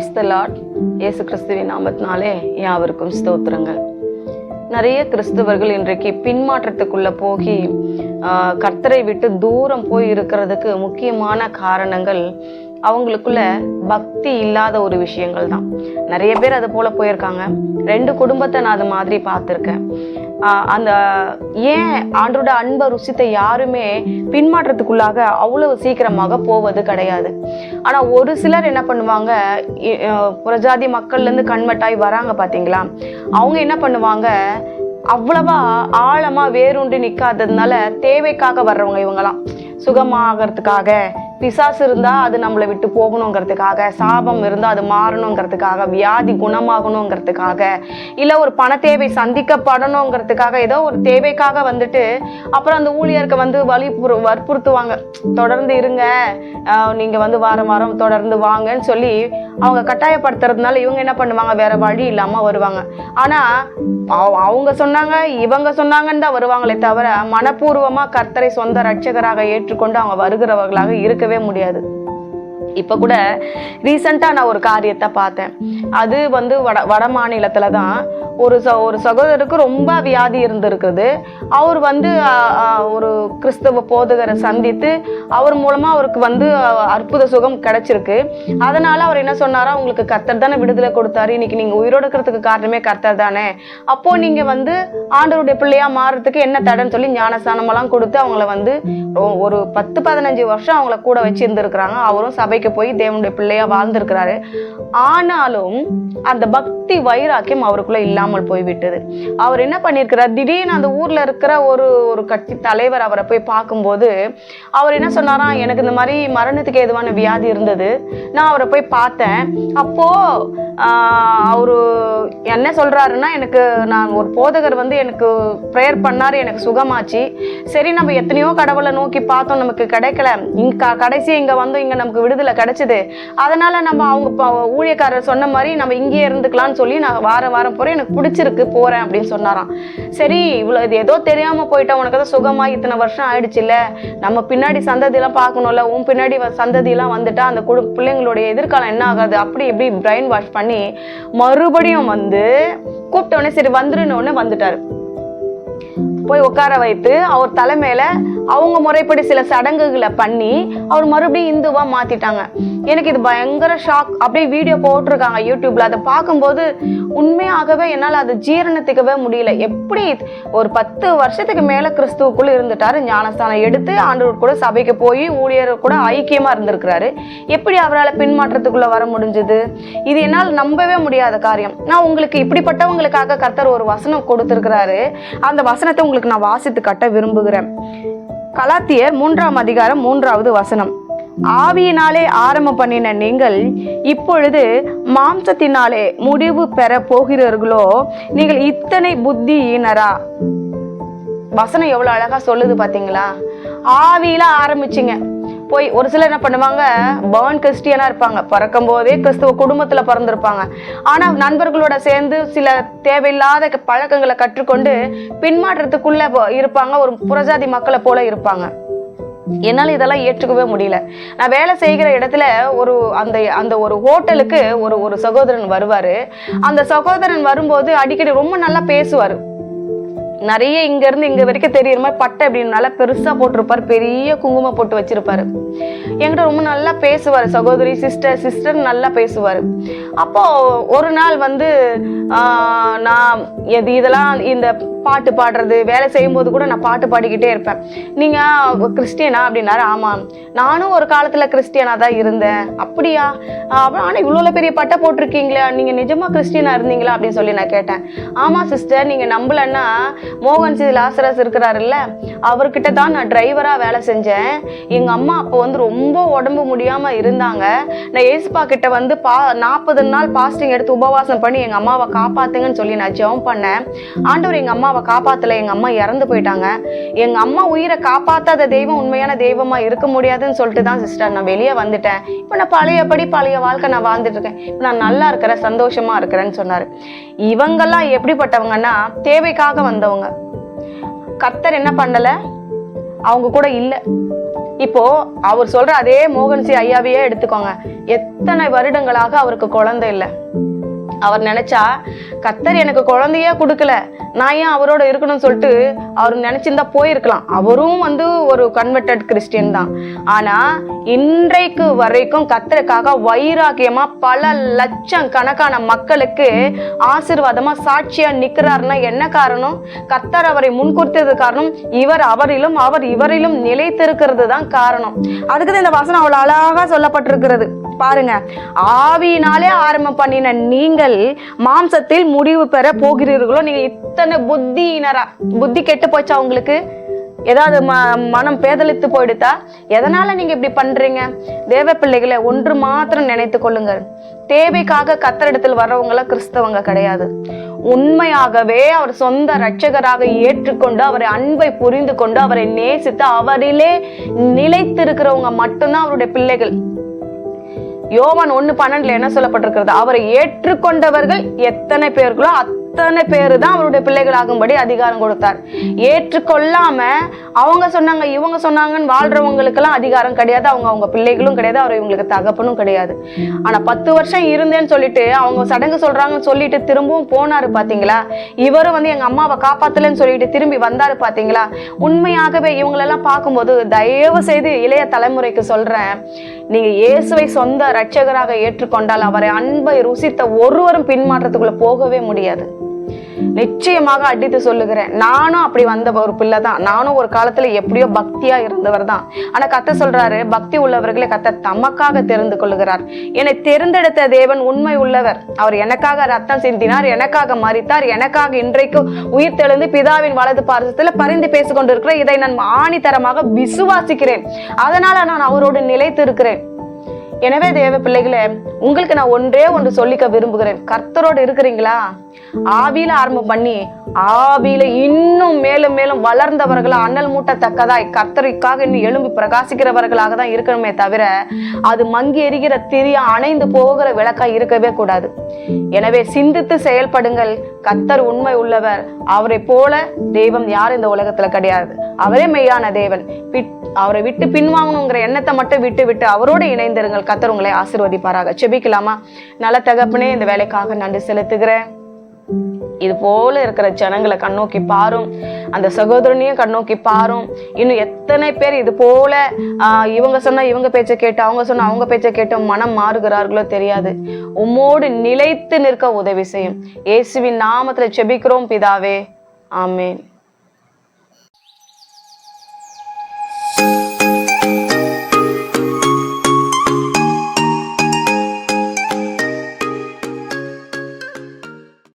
Praise the Lord இயேசு கிறிஸ்துவின் நாமத்தினாலே யாவருக்கும் ஸ்தோத்திரங்கள். நிறைய கிறிஸ்தவர்கள் இன்றைக்கு பின்மாற்றத்துக்குள்ள போகி கர்த்தரை விட்டு தூரம் போய் இருக்கிறதுக்கு முக்கியமான காரணங்கள் அவங்களுக்குள்ள பக்தி இல்லாத ஒரு விஷயங்கள் தான் நிறைய பேர் அது போல போயிருக்காங்க. ரெண்டு குடும்பத்தை நான் அது மாதிரி பார்த்துருக்கேன். அந்த ஏன் ஆண்டோட அன்பை ருசித்த யாருமே பின்மாற்றத்துக்குள்ளாக அவ்வளவு சீக்கிரமாக போவது கிடையாது. ஆனால் ஒரு சிலர் என்ன பண்ணுவாங்க இ- அஹ் புறஜாதி மக்கள்ல கண்மட்டாய் வராங்க பார்த்தீங்களா அவங்க என்ன பண்ணுவாங்க அவ்வளவா ஆழமாக வேரூன்றி நிற்காததுனால தேவைக்காக வர்றவங்க இவங்கெல்லாம் சுகமாகறதுக்காக பிசாசு இருந்தா அது நம்மளை விட்டு போகணுங்கிறதுக்காக சாபம் இருந்தா அது மாறணுங்கிறதுக்காக வியாதி குணமாகணுங்கிறதுக்காக இல்ல ஒரு பண தேவை சந்திக்கப்படணுங்கிறதுக்காக ஏதோ ஒரு தேவைக்காக வந்துட்டு அப்புறம் அந்த ஊழியருக்கு வந்து வலி வற்புறுத்துவாங்க. தொடர்ந்து இருங்க. நீங்கள் நீங்க வந்து வாரம் வாரம் தொடர்ந்து வாங்கன்னு சொல்லி அவங்க கட்டாயப்படுத்துறதுனால இவங்க என்ன பண்ணுவாங்க? வேற வழி இல்லாம வருவாங்க. ஆனா அவ- அவங்க சொன்னாங்க இவங்க சொன்னாங்கன்னு தான் வருவாங்களே தவிர மனப்பூர்வமா கர்த்தரை சொந்த ரட்சகராக ஏற்றுக்கொண்டு அவங்க வருகிறவர்களாக இருக்கவே முடியாது. இப்போ கூட ரீசெண்டாக நான் ஒரு காரியத்தை பார்த்தேன். அது வந்து வட வட மாநிலத்தில் தான் ஒரு ச ஒரு சகோதரருக்கு ரொம்ப வியாதி இருந்திருக்குது. அவர் வந்து ஒரு கிறிஸ்தவ போதகரை சந்தித்து அவர் மூலமாக அவருக்கு வந்து அற்புத சுகம் கிடச்சிருக்கு. அதனால் அவர் என்ன சொன்னாரா உங்களுக்கு கர்த்தர் தானே விடுதலை கொடுத்தாரு. இன்னைக்கு நீங்கள் உயிரோடு இருக்கிறதுக்கு காரணமே கர்த்தர் தானே. அப்போது நீங்கள் வந்து ஆண்டவருடைய பிள்ளையாக மாறுறதுக்கு என்ன தடைன்னு சொல்லி ஞானஸ்தானமெல்லாம் கொடுத்து அவங்கள வந்து ஒரு பத்து பதினஞ்சு வருஷம் அவங்கள கூட வச்சு இருந்திருக்கிறாங்க அவரும் சபைக்கு போய் தேவனுடைய பிள்ளையாக வாழ்ந்திருக்கிறாரு. ஆனாலும் அந்த பக்தி வைராக்கியம் அவருக்குள்ளே இல்லாமல் போய்விட்டது அவர் என்ன பண்ணியிருக்கிறார் திடீர்னு அந்த ஊரில் இருக்கிற ஒரு ஒரு கட்சி தலைவர் அவரை போய் பார்க்கும்போது அவர் என்ன சொன்னாராம் எனக்கு இந்த மாதிரி மரணத்துக்கு ஏதுவான வியாதி இருந்தது. நான் அவரை போய் பார்த்தேன். அப்போது அவர் அவரு என்ன சொல்கிறாருன்னா எனக்கு நான் ஒரு போதகர் வந்து எனக்கு ப்ரேயர் பண்ணார் எனக்கு சுகமாச்சு. சரி நம்ம எத்தனையோ கடவுளை நோக்கி பார்த்தோம் நமக்கு கிடைக்கல. இங்கே க- இங்கே வந்து வந்தோம் நமக்கு விடுதலை கிடைச்சிது. அதனால் நம்ம அவங்க ஊழியக்காரர் சொன்ன மாதிரி நம்ம இங்கேயே இருந்துக்கலாம்னு சொல்லி நான் வாரம் வாரம் போகிறேன் எனக்கு பிடிச்சிருக்கு போறேன் அப்படின்னு சொன்னாராம். சரி இவ்வளோ இது ஏதோ தெரியாம போயிட்டா உனக்கு தான் சுகமா இத்தனை வருஷம் ஆயிடுச்சுல்ல? நம்ம பின்னாடி சந்ததியெல்லாம் பார்க்கணும்ல உன் பின்னாடி வ- சந்ததியெல்லாம் வந்துட்டா அந்த குடு பிள்ளைங்களுடைய எதிர்காலம் என்ன ஆகாது? அப்படி இப்படி பிரெயின் வாஷ் பண்ணி மறுபடியும் வந்து கூப்பிட்ட உடனே சரி வந்துருன்னு உடனே வந்துட்டாரு. போய் உட்கார வைத்து அவர் தலைமையில அவங்க முறைப்படி சில சடங்குகளை பண்ணி அவர் மறுபடியும் இந்துவா மாத்திட்டாங்க. எனக்கு இது பயங்கர ஷாக் அப்படியே வீடியோ போட்டிருக்காங்க யூடியூப்ல அதை பார்க்கும்போது உண்மையாகவே என்னால் அதை ஜீரணத்துக்கவே முடியல. எப்படி ஒரு பத்து வருஷத்துக்கு மேல கிறிஸ்துவுக்குள்ள இருந்துட்டாரு ஞானஸ்தானம் எடுத்து ஆண்டவர் கூட சபைக்கு போய் ஊழியர் கூட ஐக்கியமா இருந்திருக்கிறாரு. எப்படி அவரால் பின்மாற்றத்துக்குள்ள வர முடிஞ்சது? இது என்னால் நம்பவே முடியாத காரியம். நான் உங்களுக்கு இப்படிப்பட்டவங்களுக்காக கர்த்தர் ஒரு வசனம் கொடுத்துருக்கிறாரு. அந்த வசனத்தை உங்களுக்கு உங்களுக்கு நான் வாசித்து கட்ட விரும்புகிறேன். கலாத்தியர் மூன்றாம் அதிகாரம் மூன்றாவது வசனம். ஆவியினாலே ஆரம்பம் பண்ணின நீங்கள் இப்பொழுது மாம்சத்தினாலே முடிவு பெற போகிறீர்களோ? நீங்கள் இத்தனை புத்தியினரா? வசனம் எவ்வளோ அழகா சொல்லுது பாத்தீங்களா? ஆவியில ஆரம்பிச்சிங்க. போய் ஒரு சிலர் என்ன பண்ணுவாங்க பர்ன் கிறிஸ்டியனா இருப்பாங்க. பிறக்கும் போதே கிறிஸ்துவ குடும்பத்துல பிறந்திருப்பாங்க. ஆனா நண்பர்களோட சேர்ந்து சில தேவையில்லாத பழக்கங்களை கற்றுக்கொண்டு பின்மாற்றத்துக்குள்ள இருப்பாங்க. ஒரு புறஜாதி மக்களை போல இருப்பாங்க. என்னால் இதெல்லாம் ஏற்றுக்கவே முடியல. நான் வேலை செய்கிற இடத்துல ஒரு அந்த அந்த ஒரு ஹோட்டலுக்கு ஒரு ஒரு சகோதரன் வருவார். அந்த சகோதரன் வரும்போது அடிக்கடி ரொம்ப நல்லா பேசுவார். நிறைய இங்க இருந்து இங்க வரைக்கும் தெரியுற மாதிரி பட்டை அப்படின்னால பெருசாக பெருசா போட்டிருப்பாரு. பெரிய குங்குமம் போட்டு வச்சிருப்பாரு. என்கிட்ட ரொம்ப நல்லா பேசுவார் சகோதரி சிஸ்டர் சிஸ்டர் நல்லா பேசுவார். அப்போ ஒரு நாள் வந்து நான் எது இதெல்லாம் இந்த பாட்டு பாடுறது வேலை செய்யும்போது கூட நான் பாட்டு பாடிக்கிட்டே இருப்பேன். நீங்கள் கிறிஸ்டியனா? அப்படின்னாரு. ஆமாம் நானும் ஒரு காலத்தில் கிறிஸ்டியனாக தான் இருந்தேன். அப்படியா? அப்புறம் ஆனால் இவ்வளோ பெரிய பட்டை போட்டிருக்கீங்களா. நீங்கள் நிஜமாக கிறிஸ்டியனாக இருந்தீங்களா? அப்படின்னு சொல்லி நான் கேட்டேன். ஆமாம் சிஸ்டர் நீங்கள் நம்பலன்னா மோகன் சி லாசரஸ் இருக்கிறாருல்ல அவர்கிட்ட தான் நான் டிரைவராக வேலை செஞ்சேன். எங்கள் அம்மா அப்போ வந்து ரொம்ப ரொம்ப உடம்பு முடியாம இருந்தாங்க. நான் ஏசுப்பா கிட்ட வந்து பா நாற்பது நாள் பாஸ்டிங் எடுத்து உபவாசம் பண்ணி எங்க அம்மாவை காப்பாத்துங்கன்னு சொல்லி நான் ஜெபம் பண்ணேன். ஆண்டவர் எங்க அம்மாவை காப்பாத்தல எங்க அம்மா இறந்து போயிட்டாங்க. எங்க அம்மா உயிரை காப்பாத்தாத தெய்வம் உண்மையான தெய்வமா இருக்க முடியாதுன்னு சொல்லிட்டு தான் சிஸ்டர் நான் வெளியே வந்துட்டேன். இப்போ நான் பழையபடி பழைய வாழ்க்கை நான் வாழ்ந்துட்டு இருக்கேன். இப்போ நான் நல்லா இருக்கிறேன் சந்தோஷமா இருக்கிறேன்னு சொன்னாரு. இவங்கெல்லாம் எப்படிப்பட்டவங்கன்னா தேவைக்காக வந்தவங்க. கர்த்தர் என்ன பண்ணல? அவங்க கூட இல்லை. இப்போ அவர் சொல்ற அதே மோகன்சி ஐயாவையே எடுத்துக்கோங்க. எத்தனை வருடங்களாக அவருக்கு குழந்தை இல்லை. அவர் நினைச்சா கத்தர் எனக்கு குழந்தையே கொடுக்கல. நான் ஏன் அவரோட இருக்கணும்னு சொல்லிட்டு அவர் நினைச்சிருந்தா போயிருக்கலாம். அவரும் வந்து ஒரு கன்வெர்டட் கிறிஸ்டியன் தான். ஆனா இன்றைக்கு வரைக்கும் கத்தருக்காக வைராக்கியமா பல லட்சம் கணக்கான மக்களுக்கு ஆசிர்வாதமா சாட்சியா நிக்கிறாருன்னா என்ன காரணம்? கத்தர் அவரை முன்குறித்தது காரணம் இவர் அவரிலும் அவர் இவரிலும் நிலைத்திருக்கிறது தான் காரணம். அதுக்கு தான் இந்த வசனம் அவ்வளவு அழகா சொல்லப்பட்டிருக்கிறது. பாருங்க ஆவியினாலே ஆரம்பம் பண்ணின நீங்கள் மாம்சத்தில் முடிவு பெற போகிறீர்களோ நீங்க இத்தனை புத்தியினரா புத்தி கெட்டு போச்சா உங்களுக்கு? ஏதாவது ம மனம் பேதலித்து போயிடுதா? எதனால நீங்க இப்படி பண்றீங்க? தேவ பிள்ளைகளை ஒன்று மாத்திரம் நினைத்து கொள்ளுங்கள். தேவைக்காக கத்தரிடத்தில் வர்றவங்கள கிறிஸ்தவங்க கிடையாது. உண்மையாகவே அவர் சொந்த இரட்சகராக ஏற்றுக்கொண்டு அவரை அன்பை புரிந்து கொண்டு அவரை நேசித்து அவரிலே நிலைத்திருக்கிறவங்க மட்டும்தான் அவருடைய பிள்ளைகள். யோவான் ஒன்று பன்னெண்டுல என்ன சொல்லப்பட்டிருக்கிறது? அவரை ஏற்றுக்கொண்டவர்கள் எத்தனை பேர்களோ அத்தனை பேர் தான் அவருடைய பிள்ளைகளாகும்படி அதிகாரம் கொடுத்தார். ஏற்றுக்கொள்ளாம அவங்க சொன்னாங்க இவங்க சொன்னாங்கன்னு வாழ்றவங்களுக்கெல்லாம் அதிகாரம் கிடையாது. அவங்க அவங்க பிள்ளைகளும் கிடையாது. அவர் இவங்களுக்கு தகப்பனும் கிடையாது. ஆனா பத்து வருஷம் இருந்தேன்னு சொல்லிட்டு அவங்க சடங்கு சொல்றாங்கன்னு சொல்லிட்டு திரும்பவும் போனாரு பாத்தீங்களா? இவரும் வந்து எங்க அம்மாவை காப்பாத்தலன்னு சொல்லிட்டு திரும்பி வந்தாரு பாத்தீங்களா? உண்மையாகவே இவங்களெல்லாம் பார்க்கும்போது தயவு செய்து இளைய தலைமுறைக்கு சொல்றேன். நீங்க இயேசுவை சொந்த இரட்சகராக ஏற்றுக்கொண்டால் அவரை அன்பை ருசித்த ஒருவரும் பின்மாற்றத்துக்குள்ள போகவே முடியாது. நிச்சயமாக அடித்து சொல்லுகிறேன். நானும் அப்படி வந்த ஒரு பிள்ளை தான். நானும் ஒரு காலத்துல எப்படியோ பக்தியா இருந்தவர் தான். ஆனா கத்த சொல்றாரு பக்தி உள்ளவர்களை கத்த தமக்காக தெரிந்து கொள்ளுகிறார். என்னை தேர்ந்தெடுத்த தேவன் உண்மை உள்ளவர். அவர் எனக்காக ரத்தம் சிந்தினார் எனக்காக மறித்தார் எனக்காக இன்றைக்கு உயிர் தெழுந்து பிதாவின் வலது பாரசத்துல பரிந்து பேசிக்கொண்டிருக்கிற இதை நான் ஆணித்தரமாக விசுவாசிக்கிறேன். அதனால நான் அவரோடு நிலைத்து இருக்கிறேன் எனவே தேவ பிள்ளைகளே உங்களுக்கு நான் ஒன்றே ஒன்று சொல்லிக்க விரும்புகிறேன். கர்த்தரோடு இருக்கிறீங்களா? ஆவியில ஆரம்பம் பண்ணி ஆவியில இன்னும் மேலும் மேலும் வளர்ந்தவர்களா அண்ணல் மூட்டத்தக்கதாய் கர்த்தருக்காக இன்னும் எழும்பி பிரகாசிக்கிறவர்களாக தான் இருக்கணுமே தவிர அது மங்கி எரிகிற திரிய அணைந்து போகிற விளக்கா இருக்கவே கூடாது. எனவே சிந்தித்து செயல்படுங்கள். கத்தர் உண்மை உள்ளவர். அவரை போல தெய்வம் யார் இந்த உலகத்துல கிடையாது. அவரே மெய்யான தேவன். பிட்- அவரை விட்டு பின்வாங்கணுங்கிற எண்ணத்தை மட்டும் விட்டு விட்டு அவரோடு இணைந்திருங்கள். கத்தர் உங்களை ஆசிர்வதிப்பாராக. செபிக்கலாமா? நல்ல தகப்பனே இந்த வேலைக்காக நன்றி செலுத்துகிறேன். இது போல இருக்கிற ஜனங்களை கண்ணோக்கி பாரும். அந்த சகோதரனையும் கண்ணோக்கி பாரும். இன்னும் எத்தனை பேர் இது போல இவங்க சொன்னா இவங்க பேச்சை கேட்டு அவங்க சொன்னா அவங்க பேச்சை கேட்டு மனம் மாறுகிறார்களோ தெரியாது. உம்மோடு நிலைத்து நிற்க உதவி செய்யும். இயேசுவின் நாமத்துல செபிக்கிறோம் பிதாவே. ஆமேன்.